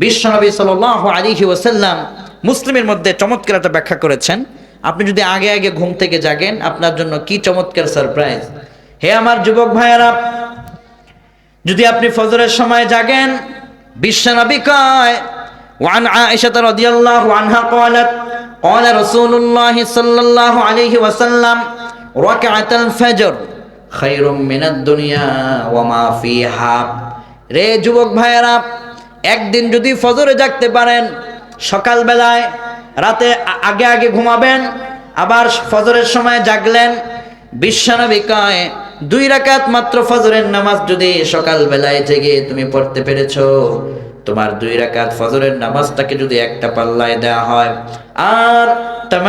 বিশ্বনবী সাল আলিহি ওসাল্লাম মুসলিমের মধ্যে চমৎকার একটা ব্যাখ্যা করেছেন আপনি যদি আগে আগে ঘুম থেকে জাগেন আপনার জন্য কি চমৎকার সারপ্রাইজ হে আমার যুবক ভাইয়েরা যদি আপনি ফজরের সময় জাগেন বিশ্বনবী কয় وعن عائشة رضي الله عنها قالت قال رسول الله صلى الله عليه وسلم ركعة الفجر خير من الدنيا وما فيها রে যুবক ভাইয়েরা একদিন যদি ফজরে জাগতে পারেন, সকালবেলায়, রাতে আগে আগে ঘুমাবেন, আবার ফজরের সময় জাগলেন, বিশ্বনবী কয়, দুই রাকাত মাত্র ফজরের নামাজ যদি সকালবেলায় জেগে তুমি পড়তে পেরেছ, তোমার দুই রাকাত ফজরের নামাজটাকে যদি একটা পাল্লায় দেওয়া হয়। আর তাম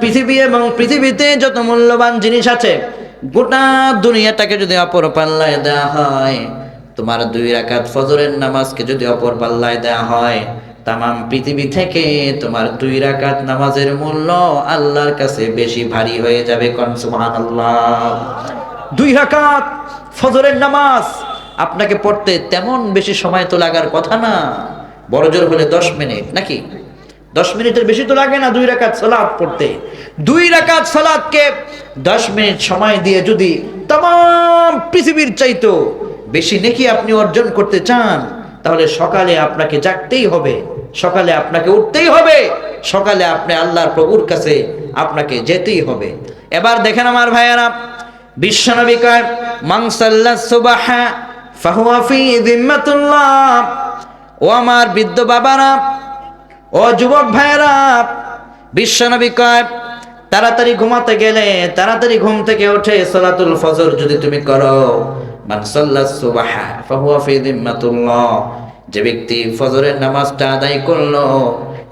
পৃথিবী এবং পৃথিবীতে যত মূল্যবান জিনিস আছে, গোটা দুনিয়াটাকে যদি অপর পাল্লায় দেওয়া হয় তোমার দুই রাকাত ফজরের নামাজকে যদি অপর পাল্লায় দেয়া হয়, তামাম পৃথিবী থেকে তোমার দুই রাকাত নামাজের মূল্য আল্লাহর কাছে বেশি ভারী হয়ে যাবে সুবহানাল্লাহ। দুই রাকাত ফজরের নামাজ আপনাকে পড়তে তেমন বেশি সময় তো লাগার কথা না। বড় জোর হলে দশ মিনিট, নাকি? দশ মিনিটের বেশি তো লাগে না দুই রাকাত সালাদ পড়তে। দুই রাকাত সালাদকে দশ মিনিট সময় দিয়ে যদি তাম পৃথিবীর চাইতো বেশি নেকি আপনি অর্জন করতে চান, তাহলে সকালে আপনাকে জাগতেই হবে, সকালে আপনাকে উঠতেই হবে, সকালে আপনি আল্লাহর প্রভুর কাছে আপনাকে যেতেই হবে। এবার দেখেন আমার ভাইয়ারা, বিশ্বনবী কয় মাংসাল্লা সুবাহা ফাহুয়া ফি ও আমার বৃদ্ধ বাবারা, ও যুবক ভাইয়েরা, বিশ্বনবী কয়, তাড়াতাড়ি ঘুমাতে গেলে, তাড়াতাড়ি ঘুম থেকে উঠে সলাতুল ফজর যদি তুমি করো। যে ব্যক্তি ফজরের নামাজটা আদায় করল,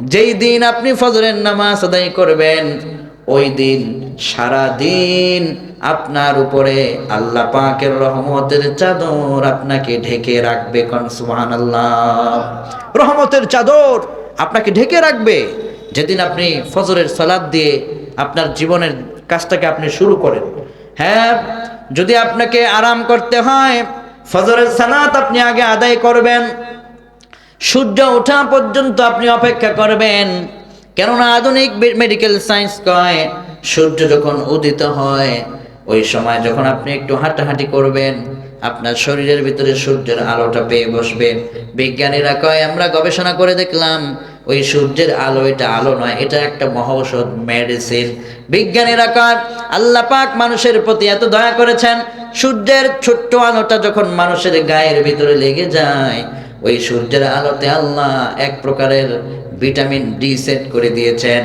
যেই দিন আপনি ফজরের নামাজ আদায় করবেন, ওই দিন সারা দিন আপনার উপরে আল্লাহ পাকের রহমতের চাদর আপনাকে ঢেকে রাখবে কন? সুবহানাল্লাহ। রহমতের চাদর আপনাকে ঢেকে রাখবে। যেদিন আপনি ফজরের সালাদ দিয়ে আপনার জীবনের কাজটাকে আপনি শুরু করেন। হ্যাঁ যদি আপনাকে আরাম করতে হয়, ফজরের সালাত আপনি আগে আদায় করবেন। সূর্য ওঠা পর্যন্ত আপনি অপেক্ষা করবেন। কেননা আধুনিক মেডিকেল সায়েন্স কয়, সূর্য যখন উদিত হয়, ওই সময় যখন আপনি একটু হাঁটাহাঁটি করবেন আপনার শরীরের ভিতরে সূর্যের আলোটা পেয়ে বসবে। বিজ্ঞানীরা কয়, আমরা গবেষণা করে দেখলাম, ওই সূর্যের আলো এটা আলো নয়, এটা একটা মহৌষধ মেডিসিন। বিজ্ঞানীরা কয়, আল্লাহ পাক মানুষের প্রতি এত দয়া করেছেন, সূর্যের ছোট্ট আলোটা যখন মানুষের গায়ের ভিতরে লেগে যায়, ওই সূর্যের আলোতে আল্লাহ এক প্রকারের ভিটামিন ডি সেট করে দিয়েছেন।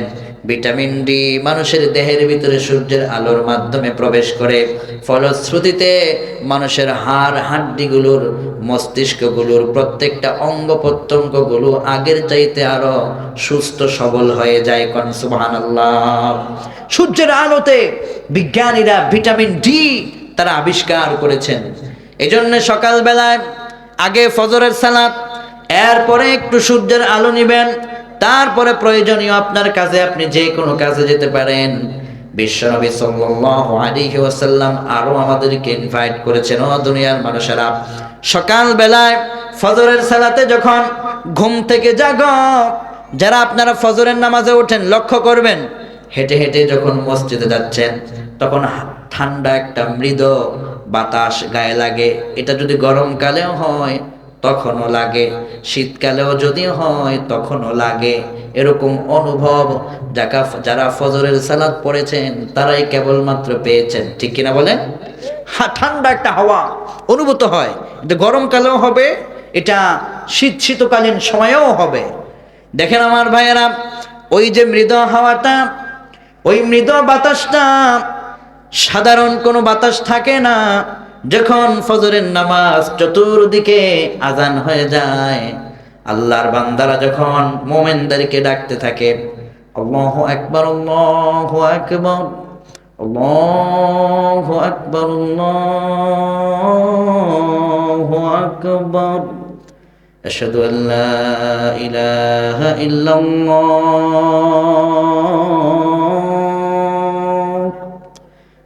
ভিটামিন ডি মানুষের দেহের ভিতরে সূর্যের আলোর মাধ্যমে প্রবেশ করে। ফলশ্রুতিতে মানুষের হাড় হাড্ডিগুলোর মস্তিষ্কগুলোর প্রত্যেকটা অঙ্গ প্রত্যঙ্গগুলো আগের চাইতে আরও সুস্থ সবল হয়ে যায় কন সূর্যের আলোতে বিজ্ঞানীরা ভিটামিন ডি তারা আবিষ্কার করেছেন। এজন্য সকালবেলায় আগে ফজরের সালাত, এরপরে একটু সূর্যের আলো নিবেন তারপরে প্রয়োজনীয় আপনার কাজে আপনি যে কোনো কাজে যেতে পারেন। বিশ্বনবী সাল্লাল্লাহু আলাইহি ওয়াসাল্লাম আরও আমাদেরকে ইনভাইট করেছেন, ও দুনিয়ার মানুষেরা। সকাল বেলায় ফজরের সালাতে যখন ঘুম থেকে জাগ, যারা আপনারা ফজরের নামাজে ওঠেন, লক্ষ্য করবেন, হেঁটে হেঁটে যখন মসজিদে যাচ্ছেন, তখন ঠান্ডা একটা মৃদু বাতাস গায়ে লাগে। এটা যদি গরমকালেও হয় তখনও লাগে। শীতকালেও যদি হয়, তখনও লাগে। এরকম অনুভব যাকা যারা ফজরের সালাদ পড়েছেন, তারাই কেবলমাত্র পেয়েছেন। ঠিক কিনা বলেন? ঠান্ডা একটা হাওয়া অনুভূত হয়। এটা গরমকালেও হবে, এটা শীত শীতকালীন সময়েও হবে। দেখেন আমার ভাইয়েরা, ওই যে মৃদ হাওয়াটা, ওই মৃদ বাতাসটা, সাধারণ কোনো বাতাস থাকে না। যখন ফজরের নামাজ চতুর্দিকে আজান হয়ে যায় আল্লাহর বান্দারা যখন মোমেনদেরকে ডাকতে থাকে আল্লাহ একবার আল্লাহ একবার আল্লাহ একবার আল্লাহ আকবর أشهد أن لا إله إلا الله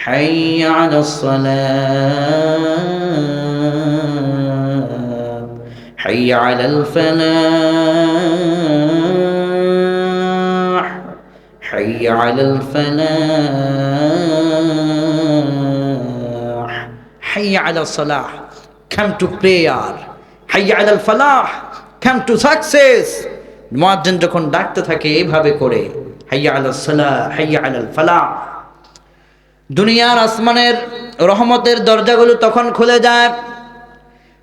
حي على الصلاة حي على الفلاح حي على الفلاح حي على الصلاح come to prayer حي على الفلاح come to success মুয়াজ্জিন যখন ডাকতে থাকে এইভাবে করে হাইয়া আলাল সালাহ হাইয়া আলাল ফালাহ দুনিয়ার আসমানের রহমতের দরজাগুলো তখন খুলে যায়।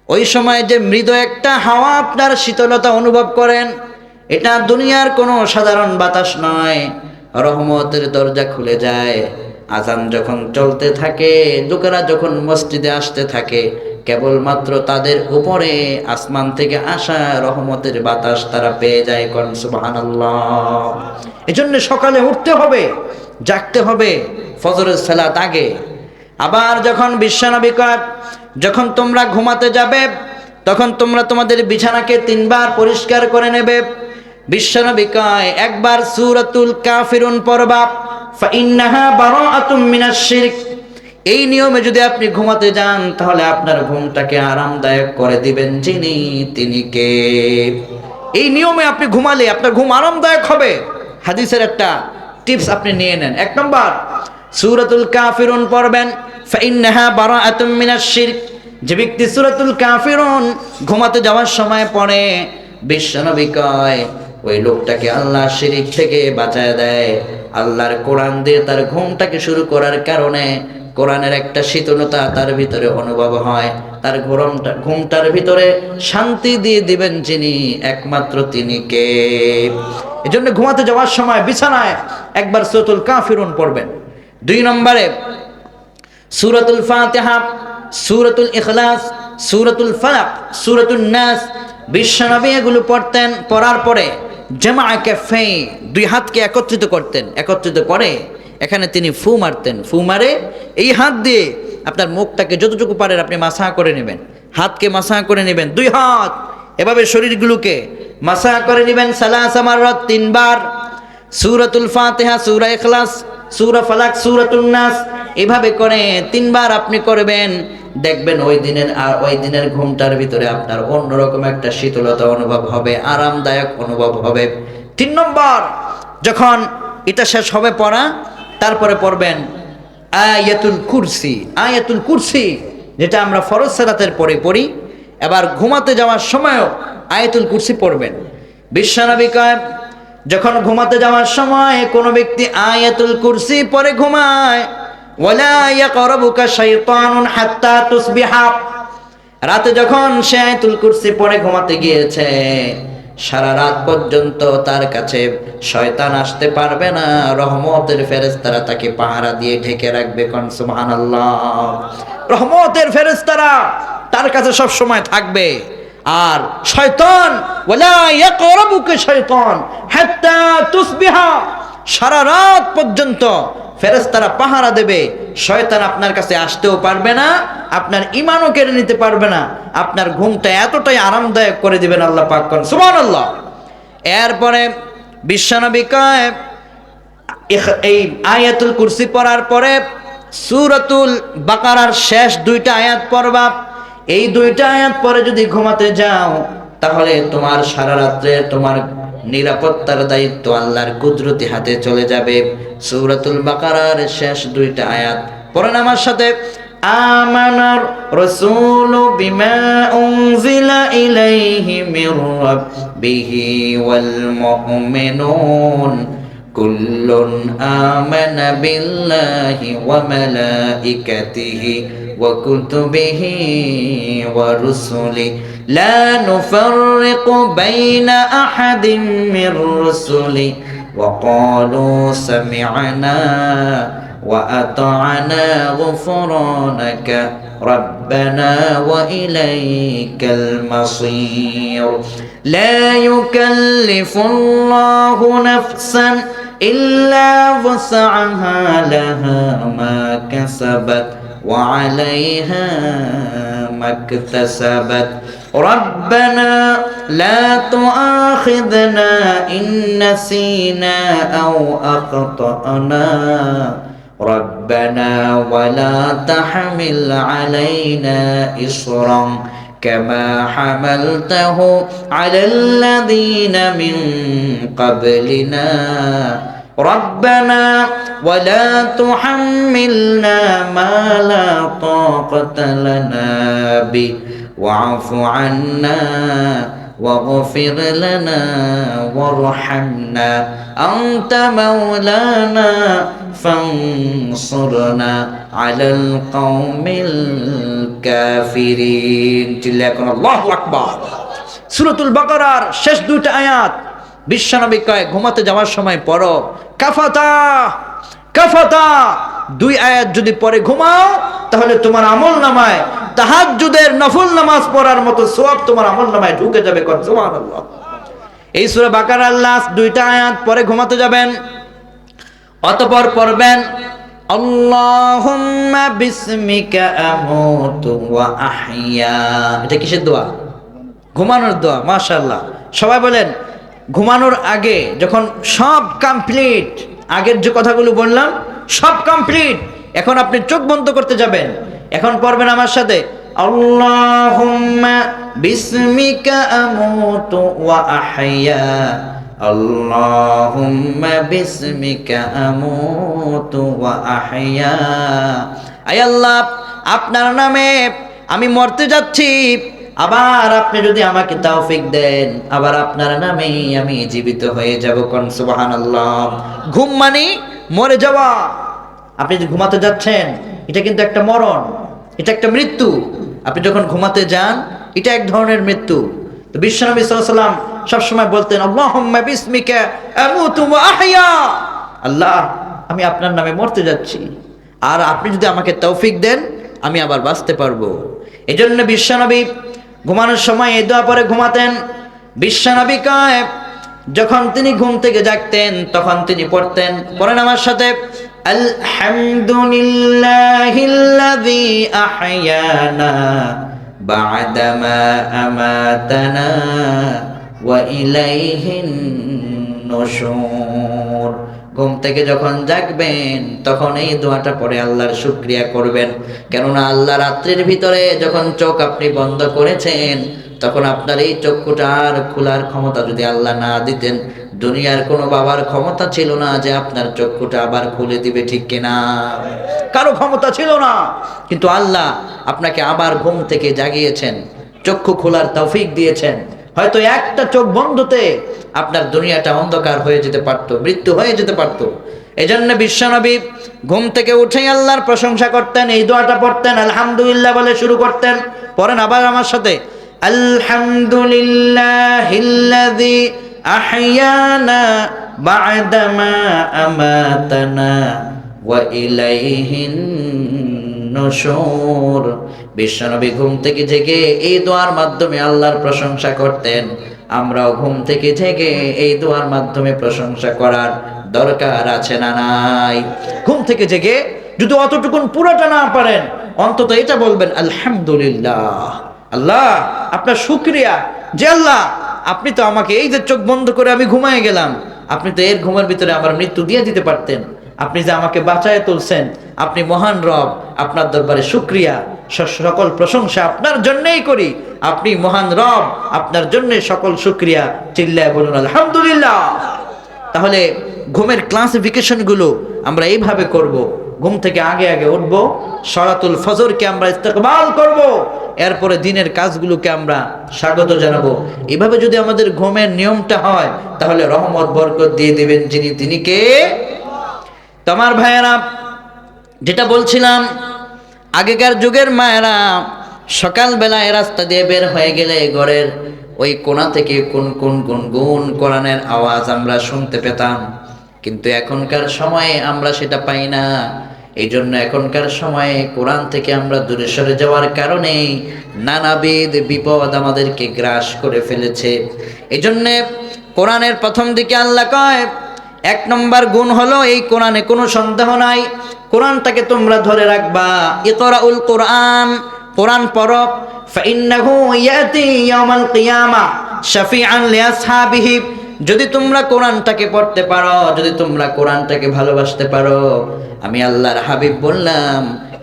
ওই সময় যে মৃদু একটা হাওয়া আপনার শীতলতা অনুভব করেন, এটা দুনিয়ার কোনো সাধারণ বাতাস নয়। রহমতের দরজা খুলে যায়। আজান যখন চলতে থাকে, লোকেরা যখন মসজিদে আসতে থাকে, কেবলমাত্র তাদের উপরে আসমান থেকে আসা রহমতের বাতাস তারা পেয়ে যায় করেন সুবহানাল্লাহ। এজন্য সকালে উঠতে হবে। জাগতে হবে ফজরের সালাত আগে। আবার যখন বিশ্বনবী কয়, যখন তোমরা ঘুমাতে যাবে, তখন তোমরা তোমাদের বিছানাকে তিনবার পরিষ্কার করে নেবে। বিশ্বনবী কয়, একবার সূরাতুল কাফিরুন পড়বা, ফাইন্নাহা বারাআতুম মিনাশ শিরক। এই নিয়মে যদি আপনি ঘুমাতে যান, তাহলে আপনার ঘুমটাকে আরামদায়ক করে দিবেন যিনি, তিনি কে? এই নিয়মে আপনি ঘুমালে আপনার ঘুম আরামদায়ক হবে। হাদিসের একটা টিপস আপনি নিয়ে নেন। এক নম্বর, সুরাতুল কাফিরুন পড়বেন, ফাইন্নাহা বারাআতুম মিনাশ শিরক। যে ব্যক্তি সুরাতুল কাফিরুন ঘুমাতে যাওয়ার সময় পড়ে, বিশ্বনবী কয়, ওই লোকটাকে আল্লাহ শিরিক থেকে বাঁচায় দেয়। আল্লাহর কোরআন দিয়ে তার ঘুমটাকে শুরু করার কারণে কোরআনের একটা শীতলতা তার ভিতরে অনুভব হয়। তার ঘুমটা ঘুমটার ভিতরে শান্তি দিয়ে দিবেন যিনি, একমাত্র তিনি কে? এজন্য ঘুমাতে যাওয়ার সময় বিছানায় একবার সূরাতুল কাফিরুন পড়বেন। দুই নম্বরে, সূরাতুল ফাতিহা, সূরাতুল ইখলাস, সূরাতুল ফালাক, সূরাতুন নাস। বিশ্বনবী এগুলো পড়তেন, পড়ার পরে জামা ফে দুই হাতকে একত্রিত করতেন। একত্রিত করে এখানে তিনি ফু মারতেন। ফু মারে, এই হাত দিয়ে আপনার মুখটাকে যতটুকু পারেন আপনি মাসা করে নেবেন। হাতকে মাসা করে নেবেন। দুই হাত, এভাবে শরীরগুলোকে মাসা করে নেবেন। সালাহ তিনবার। সুরতুল ফাতেহা, সুরা ইখলাস। সূরা ফালাক, সূরাতুন নাস। এভাবে করে তিনবার আপনি করবেন, দেখবেন ওই দিনের আর ওই দিনের ঘুমটার ভিতরে আপনার অন্যরকম একটা শীতলতা অনুভব হবে, আরামদায়ক অনুভব হবে। তিন নম্বর, যখন এটা শেষ হবে পড়া, তারপরে পড়বেন আয়াতুল কুরসি। আয়াতুল কুরসি, যেটা আমরা ফরজ সালাতের পরে পড়ি, এবার ঘুমাতে যাওয়ার সময়ও আয়াতুল কুরসি পড়বেন। বিশ্বনবী কয় যখন ঘুমাতে যাওয়ার সময় কোনো ব্যক্তি আয়াতুল কুরসি পরে ঘুমায় রাতে যখন সে আয়াতুল কুরসি পরে ঘুমাতে গিয়েছে, সারা রাত পর্যন্ত তার কাছে শয়তান আসতে পারবে না, রহমতের ফেরেশতারা তাকে পাহারা দিয়ে ঢেকে রাখবে কোন, সুবহানাল্লাহ। রহমতের ফেরেশতারা তার কাছে সব সময় থাকবে। আর শয়তান, ওয়ালা ইয়াকরাবুকা শয়তান, হাত্তা তুসবিহা, সারা রাত পর্যন্ত ফেরেশতারা পাহারা দেবে। শয়তান আপনার কাছে আসতেও পারবে না, আপনার ইমানও কেড়ে নিতে পারবে না, আপনার ঘুমটা এতটাই আরামদায়ক করে দিবেন আল্লাহ পাক করেন। সুবহানাল্লাহ। এরপরে বিশ্বনবী কয় এই আয়াতুল কুরসি পড়ার পরে সূরাতুল বাকারার শেষ দুইটা আয়াত পড়বা। এই দুইটা আয়াত পরে যদি ঘুমাতে যাও, তাহলে তোমার সারা রাত্রে তোমার নিরাপত্তার দায়িত্ব আল্লাহর কুদরতি হাতে চলে যাবে। সৌরাতুল বাকারার শেষ দুইটা আয়াত পড়েন আমার সাথে। আমানার রসুল বিমা উনজিলা ইলাইহি মির রাব্বিহি ওয়াল মুমিনুন। কুল্লুন আমানা বিল্লাহি ওয়া মালাইকাতিহি وكتبه ورسله لا نفرق بين أحد من رسله وقالوا سمعنا وأطعنا غفرانك. ربنا وإليك المصير. لا يكلف الله نفسا إلا وسعها. لها ما كسبت. وعليها ما اكتسبت ربنا لا تؤاخذنا إن نسينا أو أخطأنا. ربنا ولا تحمل علينا إصرا كما حملته على الذين من قبلنا. ربنا ولا تحملنا ما لا طاقة لنا به واعف عنا واغفر لنا وارحمنا أنت مولانا فانصرنا على القوم الكافرين চিল্লাকুন আল্লাহু আকবার সূরাতুল বাকারার শেষ দুইটা আয়াত বিশ্বনবী কয় ঘুমাতে যাওয়ার সময় পড়ো কাফাতা কাফাতা। দুই আয়াত যদি পরে ঘুমাও, তাহলে তোমার আমল নামায়, তাহাজ্জুদের নফল নামাজ পড়ার মতো সওয়াব তোমার আমল নামায় ঢুকে যাবে এই সূরা বাকার আল্লাহ দুইটা আয়াত পরে ঘুমাতে যাবেন, অতপর পড়বেন, আল্লাহুম্মা বিসমিকা আমুতু ওয়া আহইয়া। এটা কিসের দোয়া? ঘুমানোর দোয়া, মাশাআল্লাহ। সবাই বলেন ঘুমানোর আগে যখন সব কমপ্লিট আগের যে কথাগুলো বললাম, সব কমপ্লিট এখন আপনি চোখ বন্ধ করতে যাবেন। এখন পড়বেন আমার সাথে ওয়া আল্লাহ, আপনার নামে আমি মরতে যাচ্ছি। আবার আপনি যদি আমাকে তৌফিক দেন, আবার আপনার নামেই আমি জীবিত হয়ে যাব কোন? সুবহানাল্লাহ। ঘুম মানে মরে যাওয়া। আপনি যে ঘুমাতে যাচ্ছেন, এটা কিন্তু একটা মরণ, এটা একটা মৃত্যু। আপনি যখন ঘুমাতে যান, এটা এক ধরনের মৃত্যু। তো বিশ্বনবী সাল্লাম সবসময় বলতেন আল্লাহ, আমি আপনার নামে মরতে যাচ্ছি। আর আপনি যদি আমাকে তৌফিক দেন, আমি আবার বাঁচতে পারব। এজন্য বিশ্বনবী ঘুমানোর সময় এই দোয়া পরে ঘুমাতেন। বিশ্বনবী কয় যখন তিনি ঘুম থেকে জাগতেন, তখন তিনি পড়তেন। পড়েন আমার সাথে আলহামদুলিল্লাহিল্লাযী আহয়ানা বা'দামা আমাতানা ওয়া ইলাইহিন নুশুর। ঘুম থেকে যখন জাগবেন, তখন এই দোয়াটা পরে আল্লাহর শুক্রিয়া করবেন। কেননা আল্লাহ রাত্রির ভিতরে যখন চোখ আপনি বন্ধ করেছেন, তখন আপনার এই চক্ষুটা আর খোলার ক্ষমতা যদি আল্লাহ না দিতেন, দুনিয়ার কোনো বাবার ক্ষমতা ছিল না যে আপনার চক্ষুটা আবার খুলে দিবে ঠিক কিনা। কারও ক্ষমতা ছিল না। কিন্তু আল্লাহ আপনাকে আবার ঘুম থেকে জাগিয়েছেন, চক্ষু খোলার তৌফিক দিয়েছেন। হয়তো একটা চোখ বন্ধতে আপনার দুনিয়াটা অন্ধকার হয়ে যেতে পারতো, মৃত্যু হয়ে যেতে পারতো। এই জন্য বিশ্বনবী ঘুম থেকে উঠেই আল্লাহর প্রশংসা করতেন, এই দোয়াটা পড়তেন, আলহামদুলিল্লাহ বলে শুরু করতেন। পড়েন আবার আমার সাথে, আলহামদুলিল্লাহিল্লাযী আহইয়ানা বা'দামা আমাতানা ওয়া ইলাইহিন নশুর। বিশ্বনবী ঘুম থেকে জেগে এই দোয়ার মাধ্যমে আল্লাহর প্রশংসা করতেন। আমরাও ঘুম থেকে জেগে এই দোয়ার মাধ্যমে প্রশংসা করার দরকার আছে না নাই? ঘুম থেকে জেগে যদি অতটুকুন পুরোটা না পারেন, অন্তত এটা বলবেন, আলহামদুলিল্লাহ। আল্লাহ, আপনার শুক্রিয়া। যে আল্লাহ, আপনি তো আমাকে এই যে চোখ বন্ধ করে আমি ঘুমায় গেলাম। আপনি তো এর ঘুমের ভিতরে আমার মৃত্যু দিয়ে দিতে পারতেন। আপনি যে আমাকে বাঁচায় তুলছেন, আপনি মহান রব, আপনার দরবারে শুক্রিয়া। স- সকল প্রশংসা আপনার জন্যই করি। আপনি মহান রব, আপনার জন্য সকল শুক্রিয়া। চিল্লায় বলুন, আলহামদুলিল্লাহ। তাহলে ঘুমের ক্লাসিফিকেশনগুলো আমরা এইভাবে করব। ঘুম থেকে আগে আগে উঠব। সরাতুল ফজরকে আমরা ইস্তেকবাল করব। এরপরে দিনের কাজগুলোকে আমরা স্বাগত জানাব। এভাবে যদি আমাদের ঘুমের নিয়মটা হয়, তাহলে রহমত, বরকত দিয়ে দেবেন যিনি, তিনি কে? তোমার ভাইয়েরা, যেটা বলছিলাম, আগেকার যুগের মায়েরা সকালবেলায় রাস্তা দিয়ে বের হয়ে গেলে ঘরের ওই কোণা থেকে কোন কোন কোন গুন কোরআনের আওয়াজ আমরা শুনতে পেতাম। কিন্তু এখনকার সময়ে আমরা সেটা পাই না। এই জন্য এখনকার সময়ে কোরআন থেকে আমরা দূরে সরে যাওয়ার কারণে নানাবিধ বিপদ আমাদেরকে গ্রাস করে ফেলেছে। এই জন্যে কোরআনের প্রথম দিকে আল্লাহ কয় এক নম্বর গুণ হলো এই কোরআনে কোনো সন্দেহ নাই। কোরআনটাকে তোমরা ধরে রাখবা। ইকরাউল কোরআন কোরআন পড়ো। ফাইন্নাহু ইয়াতি ইয়াউমাল কিয়ামা শাফিআন লিআসহাবিহি যদি তোমরা কোরআনটাকে পড়তে পারো, যদি তোমরা কোরআনটাকে ভালোবাসতে পারো, আমি আল্লাহর হাবিব বললাম,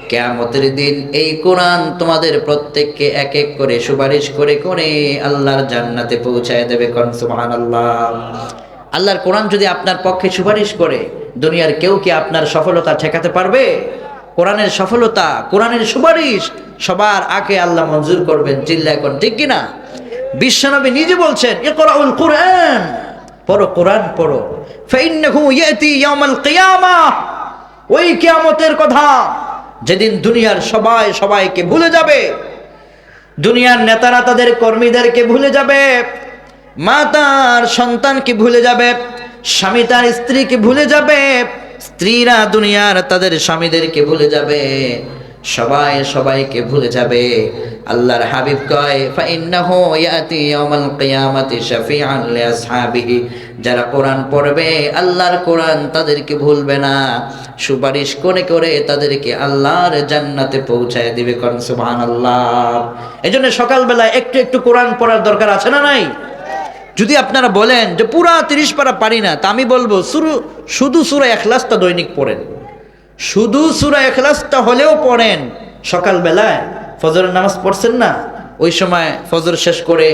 কেয়ামতের দিন এই কোরআন তোমাদের প্রত্যেককে এক এক করে সুপারিশ করে করে আল্লাহর জান্নাতে পৌঁছায় দেবে কোন সুবহানাল্লাহ। আল্লাহর কোরআন যদি আপনার পক্ষে সুপারিশ করে, দুনিয়ার কেউ কি আপনার সফলতা ঠেকাতে পারবে? কোরআনের সফলতা, কোরআনের সুপারিশ সবার আগে আল্লাহ মঞ্জুর করবেন, চিল্লা এখন, ঠিক কিনা বিশ্বনবী নিজে বলছেন, ইকরাউল কোরআন পড়ো কোরআন, পড়ো। ফাইন্নাহু ইয়াতি ইয়াউমাল কিয়ামাহ ওই কিয়ামতের কথা যেদিন দুনিয়ার সবাই সবাইকে ভুলে যাবে, দুনিয়ার নেতারা তাদের কর্মীদেরকে ভুলে যাবে মা তার সন্তানকে ভুলে যাবে? স্বামী তার স্ত্রীকে ভুলে যাবে? স্ত্রীরা দুনিয়ার তাদের স্বামীদেরকে ভুলে যাবে? সবাই সবাইকে ভুলে যাবে। আল্লাহর হাবিব কয় যারা কোরআন পড়বে, আল্লাহর কোরআন তাদেরকে ভুলবে না। সুপারিশ করে করে তাদেরকে আল্লাহর জান্নাতে পৌঁছায় দিবে কোন সুবহানাল্লাহ। এজন্য সকালবেলা একটু একটু কোরআন পড়ার দরকার আছে না নাই? যদি আপনারা বলেন যে পুরা তিরিশ পারা পারি না, তা আমি বলব, শুরু, শুধু সুরা এখলাসটা দৈনিক পড়েন। শুধু সুরা এখলাসটা হলেও পড়েন। সকালবেলায় ফজরের নামাজ পড়ছেন না, ওই সময় ফজর শেষ করে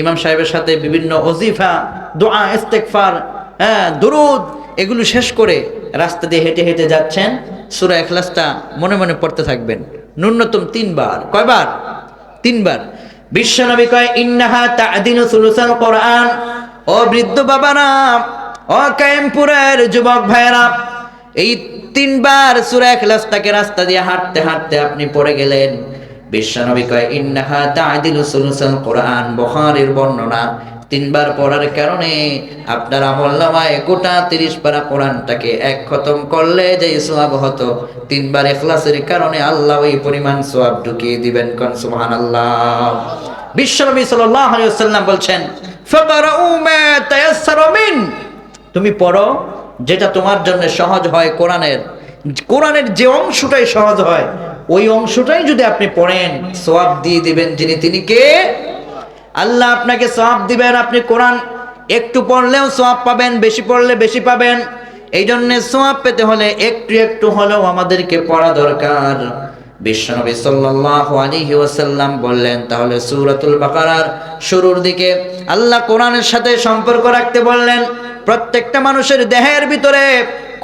ইমাম সাহেবের সাথে বিভিন্ন অজিফা দোয়া ইস্তেকফার হ্যাঁ দুরুদ, এগুলো শেষ করে রাস্তা দিয়ে হেঁটে হেঁটে যাচ্ছেন, সুরা এখলাসটা মনে মনে পড়তে থাকবেন। ন্যূনতম তিনবার। কয়বার? তিনবার। বিশ্বনবী কয়, ইন্নাহা তাদিনু সুলুসাল কোরআন। ও বৃদ্ধ বাবারা, ও কায়েমপুরের যুবক ভাইরা এই তিনবার সূরা ইখলাসটাকে রাস্তা দিয়ে হাঁটতে হাঁটতে আপনি পড়ে গেলেন। বিশ্বনবী কয়, ইন্নাহা তাদিনু সুলুসাল কোরআন। বুখারীর বর্ণনা তিনবার পড়ার কারণে আপনার আমল নামায় গোটা তিরিশ পারা কোরআনটাকে এক খতম করলে যে সোয়াব হতো, তিনবার এখলাসের কারণে আল্লাহ ওই পরিমাণ সোয়াব ঢুকিয়ে দিবেন কন সুবহান আল্লাহ বিশ্বনবী বলছেন তুমি পড়ো যেটা তোমার জন্য সহজ হয় কোরআনের। কোরআনের যে অংশটাই সহজ হয়, ওই অংশটাই যদি আপনি পড়েন সোয়াব দিয়ে দিবেন যিনি, তিনি কে? আল্লাহ আপনাকে সওয়াব দিবেন। আপনি কোরআন একটু পড়লেও সওয়াব পাবেন, বেশি পড়লে বেশি পাবেন। এই জন্য সওয়াব পেতে হলে একটু একটু হলেও আমাদেরকে পড়া দরকার। বিশ্বনবী সাল্লাল্লাহু আলাইহি ওয়াসাল্লাম বললেন, তাহলে সূরাতুল বাকারার শুরুর দিকে আল্লাহ কোরআনের সাথে সম্পর্ক রাখতে বললেন, প্রত্যেকটা মানুষের দেহের ভিতরে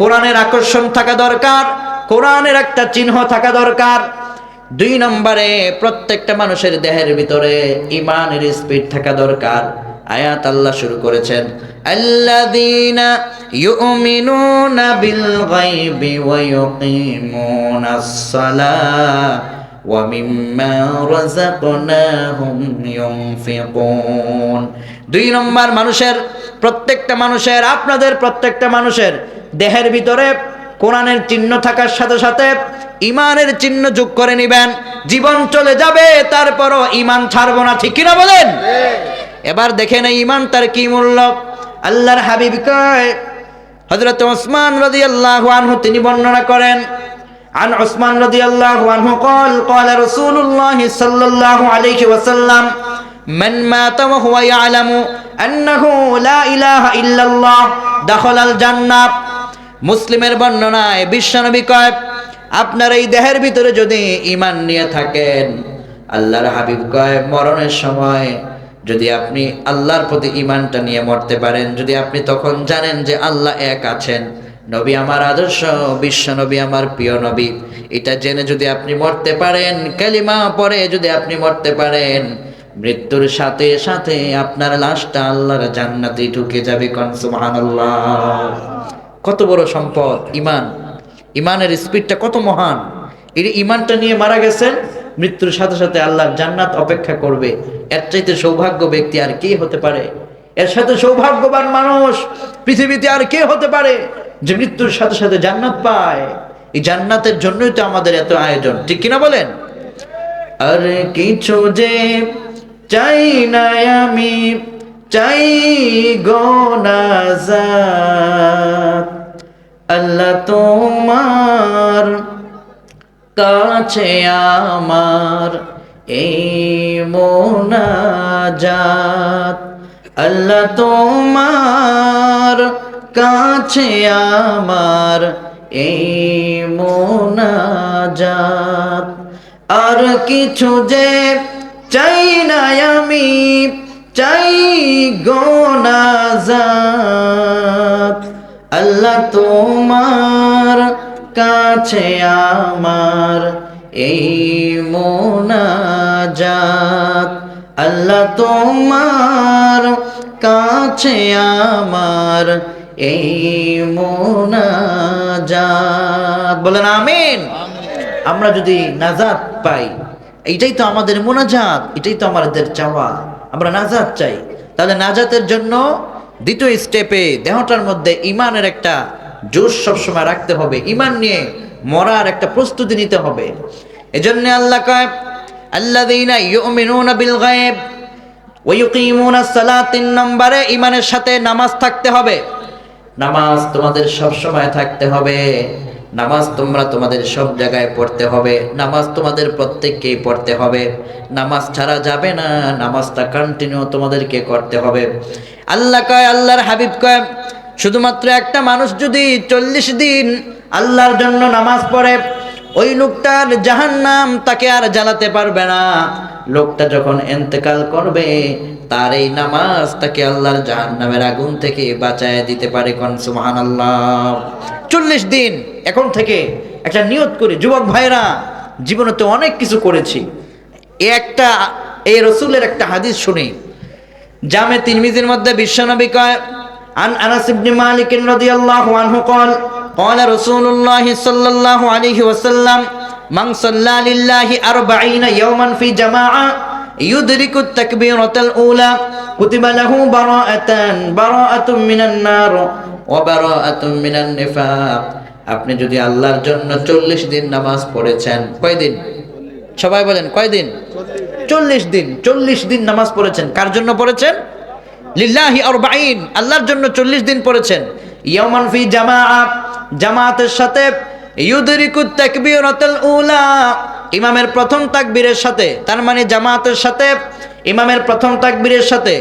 কোরআনের আকর্ষণ থাকা দরকার, কোরআনের একটা চিহ্ন থাকা দরকার। দুই নম্বরে প্রত্যেকটা মানুষের দেহের ভিতরে ইমানের স্পিড থাকা দরকার। আয়াত আল্লাহ শুরু করেছেন, আল্লাযীনা ইউমিনুনা বিল গায়বি ওয়া ইউকিমুনাস সালাহ ওয়া মিম্মা রাযাকনাহুম ইউনফিকুন দুই নম্বর মানুষের, প্রত্যেকটা মানুষের, আপনাদের প্রত্যেকটা মানুষের দেহের ভিতরে কোরআনের চিহ্ন থাকার সাথে সাথে ইমানের চিহ্ন যোগ করে নিবেন জীবন চলে যাবে তারপরও ইমান ছাড়বো না ঠিক কিনা বলেন এবার দেখেন এই ইমান তার কি মূল্য আল্লাহর হাবিব কয় হযরত ওসমান রাদিয়াল্লাহু আনহু তিনি বর্ণনা করেন عن عثمان رضي الله عنه قال قال رسول الله صلى الله عليه وسلم من مات وهو يعلم أنه لا إله إلا الله دخل الجنة মুসলিমের বর্ণনায় বিশ্বনবী কয় আপনার এই দেহের ভিতরে যদি ইমান নিয়ে থাকেন, আল্লাহর হাবিব কয়, মরণের সময় যদি আপনি আল্লাহর প্রতি ইমানটা নিয়ে মরতে পারেন, যদি আপনি তখন জানেন যে আল্লাহ এক আছেন, নবী আমার আদর্শ, বিশ্ব নবী আমার প্রিয় নবী, এটা জেনে যদি আপনি মরতে পারেন, কালিমা পরে যদি আপনি মরতে পারেন, মৃত্যুর সাথে সাথে আপনার লাশটা আল্লাহর জান্নাতে ঢুকে যাবে কন সুবহানাল্লাহ। কত বড় সম্পদ ইমান ইমানের স্পিডটা কত মহান? এই ইমানটা নিয়ে মারা গেছেন, মৃত্যুর সাথে সাথে আল্লাহর জান্নাত অপেক্ষা করবে। এর চাইতে সৌভাগ্য ব্যক্তি আর কে হতে পারে? এর সাথে সৌভাগ্যবান মানুষ পৃথিবীতে আর কে হতে পারে যে মৃত্যুর সাথে সাথে জান্নাত পায়? এই জান্নাতের জন্যই তো আমাদের এত আয়োজন। ঠিক কিনা বলেন? আর কিছু যে চাই না আমি, চাই গো নাজাত। আল্লাহ তোমার কাছে আমার এই মোনাজাত। আল্লাহ তোমার কাছে আমার এই মোনাজাত। আর কিছু যে চাই না আমি, চাই গোনাজাত আল্লাহ তোমার কাছে আমার এই মোনাজাত। আল্লাহ তোমার কাছে আমার এই মোনাজাত। বলেন আমিন। আমরা যদি নাজাত পাই এইটাই তো আমাদের মোনাজাত এটাই তো আমাদের চাওয়া। আমরা নাজাত চাই। তাহলে নাজাতের জন্য দ্বিতীয় স্টেপে দেহটার মধ্যে ইমানের একটা জোশ সবসময় রাখতে হবে। ইমান নিয়ে মরার একটা প্রস্তুতি নিতে হবে। এজন্য আল্লাহ কয় আল্লাহ ইউমিনুনা বিল গায়েব ওয়া ইউকিমুনা সালাত তিন নম্বরে ইমানের সাথে নামাজ থাকতে হবে। নামাজ তোমাদের সব সময় থাকতে হবে। নামাজ তোমরা তোমাদের সব জায়গায় পড়তে হবে, নামাজ তোমাদের প্রত্যেককেই পড়তে হবে। নামাজ ছাড়া যাবে না, নামাজটা কন্টিনিউ তোমাদেরকে করতে হবে। আল্লাহ কয়, আল্লাহর হাবিব কয়, শুধুমাত্র একটা মানুষ যদি চল্লিশ দিন আল্লাহর জন্য নামাজ পড়ে, ওই লোকটার জাহান্নাম তাকে আর জ্বালাতে পারবে না। লোকটা যখন এন্তেকাল করবে তার এই নামাজ তাকে আল্লাহর জাহান্নামের আগুন থেকে বাঁচায় দিতে পারে কোন সুবহান আল্লাহ চল্লিশ দিন এখন থেকে একটা নিয়ত করি যুবক ভাইরা জীবনে তো অনেক কিছু করেছি এ একটা এই রসুলের একটা হাদিস শুনি জামে তিরমিজির মধ্যে বিশ্বনবী কয় عن أنس بن مالك رضي الله عنه قال قال رسول الله صلى الله عليه وسلم মান সাল্লা লিল্লাহি আরবাঈনা ইয়াওমান ফি জামাআ ইউদরিকু তাকবীরাতাল উলা কুতিবা লাহু বারাআতান বারাআতুম মিনান নার ওয়া বারাআতুম মিনান নিফাক। আপনি যদি আল্লাহর জন্য 40 দিন নামাজ পড়েছেন কয়দিন সবাই বলেন কয়দিন চল্লিশ দিন চল্লিশ দিন নামাজ পড়েছেন। কার জন্য পড়েছেন? লিল্লাহি আরবাইন আল্লাহর জন্য চল্লিশ দিন পড়েছেন। ইয়ামান ফি জামাআ জামাতের সাথে উলা। ইমামের প্রথম তাকবীরের সাথে, তার মানে জামাতের সাথে, ইমামের প্রথম তাকবীরের সাথে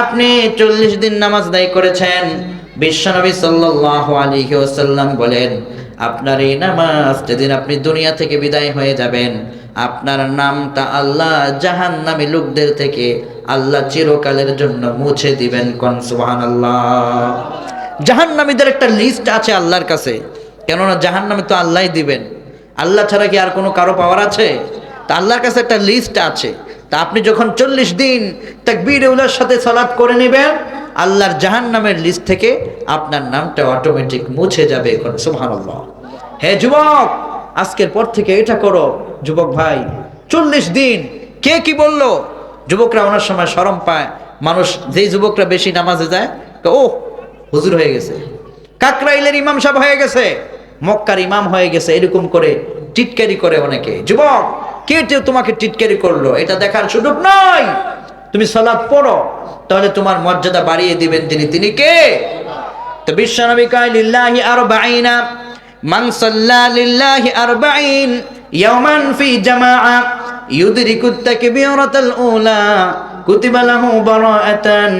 আপনি চল্লিশ দিন নামাজ দায়ী করেছেন। বিশ্বনবী সাল্লাল্লাহু আলাইহি ওয়াসাল্লাম বলেন, আপনার এই নামাজ যেদিন আপনি দুনিয়া থেকে বিদায় হয়ে যাবেন, আপনার নামটা আল্লাহ জাহান নামী লোকদের থেকে আল্লাহ চিরকালের জন্য মুছে দিবেন কন সুবাহান আল্লাহ জাহান নামীদের একটা লিস্ট আছে আল্লাহর কাছে। কেননা জাহান নামে তো আল্লাহই দিবেন। আল্লাহ ছাড়া কি আর কোনো কারও পাওয়ার আছে? তা আল্লাহর কাছে একটা লিস্ট আছে। তা আপনি যখন চল্লিশ দিন তাকবীর উল্লার সাথে সালাত করে নেবেন, আল্লাহর জাহান নামের লিস্ট থেকে আপনার নামটা অটোমেটিক মুছে যাবে এখন। সুবহানাল্লাহ। হে যুবক, আজকের পর থেকে এটা করো। যুবক ভাই, চল্লিশ দিন, কে কি বলল? যুবকরা ওনার সময় সরম পায়। মানুষ, যেই যুবকরা বেশি নামাজে যায়, ও, হুজুর হয়ে গেছে। কাকরাইলের ইমাম সাহেব হয়ে গেছে। মক্কার ইমাম হয়ে গেছে, এরকম করে টিটকারি করে অনেকে। যুবক, কে কেউ তোমাকে টিটকারি করল? এটা দেখার সুযোগ নয় তুমি সালাদ পড়ো, তাহলে তোমার মর্যাদা বাড়িয়ে দিবেন তিনি। তিনি কে? তো বিশ্বনবী কয়, লিল্লাহি আরবাঈনা, মান সাল্লা লিল্লাহি আরবাঈন, ইয়াওমান ফি জামাআ ইউদরিকু তাকবীরাতাল উলা, কুতিবা লাহু বারাআতান,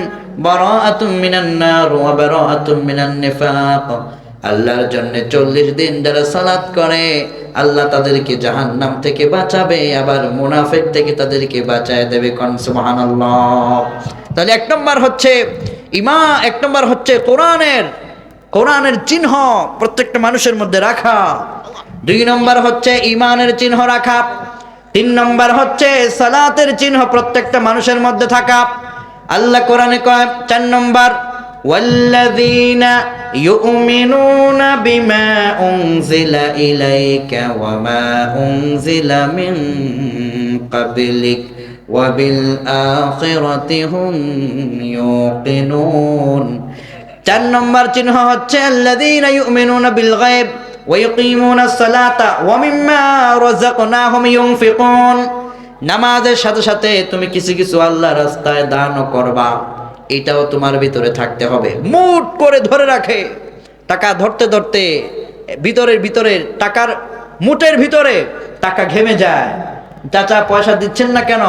বারাআতুম মিনান নার, ওয়া বারাআতুম মিনান নিফাক। আল্লাহর জন্য চল্লিশ দিন যারা সালাত করে, আল্লাহ তাদেরকে জাহান্নাম থেকে বাঁচাবে, আবার মুনাফেক থেকে তাদেরকে বাঁচায় দেবে কন? সুবহানাল্লাহ। তাহলে এক নম্বর হচ্ছে ইমা, এক নম্বর হচ্ছে কোরআনের কোরআনের চিহ্ন প্রত্যেকটা মানুষের মধ্যে রাখা। দুই নম্বর হচ্ছে ইমানের চিহ্ন রাখা। তিন নম্বর হচ্ছে সালাতের চিহ্ন প্রত্যেকটা মানুষের মধ্যে থাকা। আল্লাহ কোরআনে কয়, চার নম্বর والذين يؤمنون بما أنزل إليك وما أنزل من قبلك وبالآخرة هم يوقنون চার নম্বর চিহ্ন হচ্ছে আল্লাযীনা ইউমিনুনা বিল গায়ব ويقيمون الصلاة ومما رزقناهم ينفقون নামাজের সাথে সাথে তুমি কিছু কিছু আল্লাহ রাস্তায় দানও করবা এটাও তোমার ভিতরে থাকতে হবে। মুট করে ধরে রাখে। টাকা ধরতে ধরতে ভিতরের ভিতরে, টাকার মুটের ভিতরে টাকা ঘেমে যায়। চাচা পয়সা দিচ্ছেন না কেন?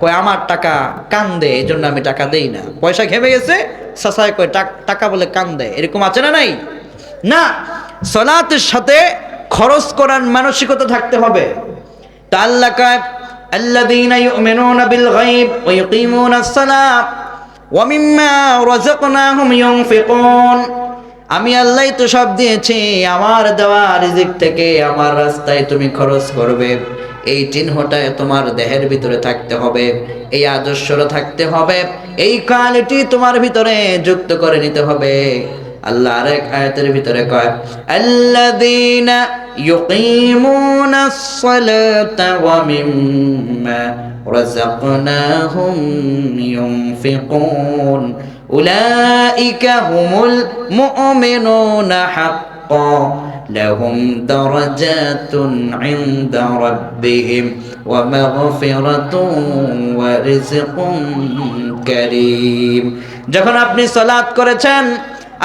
কয়, আমার টাকা কান দে এই জন্য আমি টাকা দেই না। পয়সা ঘেমে গেছে সাসায় কয় টাকা বলে কান দেয় এরকম আছে না নাই? না, সলাতের সাথে খরচ করার মানসিকতা থাকতে হবে। তা আল্লাহ কায় আল্লাহ দিন বিল গাইব ওয়া ইয়াকিমুনাস সালাত। আমি আল্লাহ তো সব দিয়েছি, আমার দেওয়া দিক থেকে আমার রাস্তায় তুমি খরচ করবে। এই চিহ্নটা তোমার দেহের ভিতরে থাকতে হবে, এই আদর্শটা থাকতে হবে, এই কালটি তোমার ভিতরে যুক্ত করে নিতে হবে। আল্লাহ আরেক আয়াতের ভিতরে কয় আল্লাযীনা ইউকিমুনা আস-সালাতা ওয়া মিম্মা রাযাকনাহুম ইউনফিকুন উলাইকা হুমুল মুমিনুনা হাক্কান لهم درجات عند ربهم ومغفرة ورزق كريم যখন আপনি সালাত করেছেন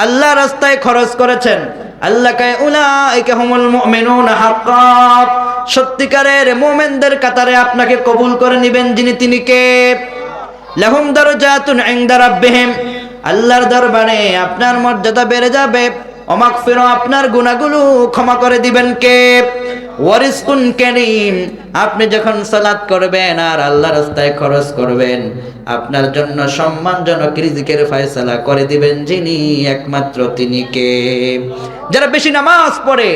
আল্লাহ রাস্তায় খরচ করেছেন। আল্লাহ কায়, উলাইকা হুমুল মুমিনুনা হাক্কান সত্যিকারের মুমিনদের কাতারে আপনাকে কবুল করে নেবেন যিনি, তিনি কে? লাহুম দারজাতুন ইনদা রাব্বিহিম। আল্লাহর দরবারে আপনার মর্যাদা বেড়ে যাবে। অমাক ফেরো আপনার গুণাগুলো ক্ষমা করে দিবেন কে? ওয়ারিসকুন কারীম, আপনি যখন সালাত করবেন আর আল্লাহ রাস্তায় খরচ করবেন, আপনার জন্য সম্মানজনক রিজিকের ফয়সালা করে দিবেন যিনি একমাত্র তিনি কে? যারা বেশি নামাজ পড়ে,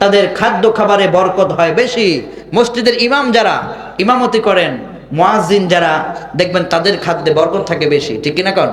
তাদের খাদ্য খাবারে বরকত হয় বেশি। মসজিদের ইমাম যারা, ইমামতি করেন, মুয়াজ্জিন যারা, দেখবেন তাদের খাদ্যে বরকত থাকে বেশি, ঠিক কিনা কন?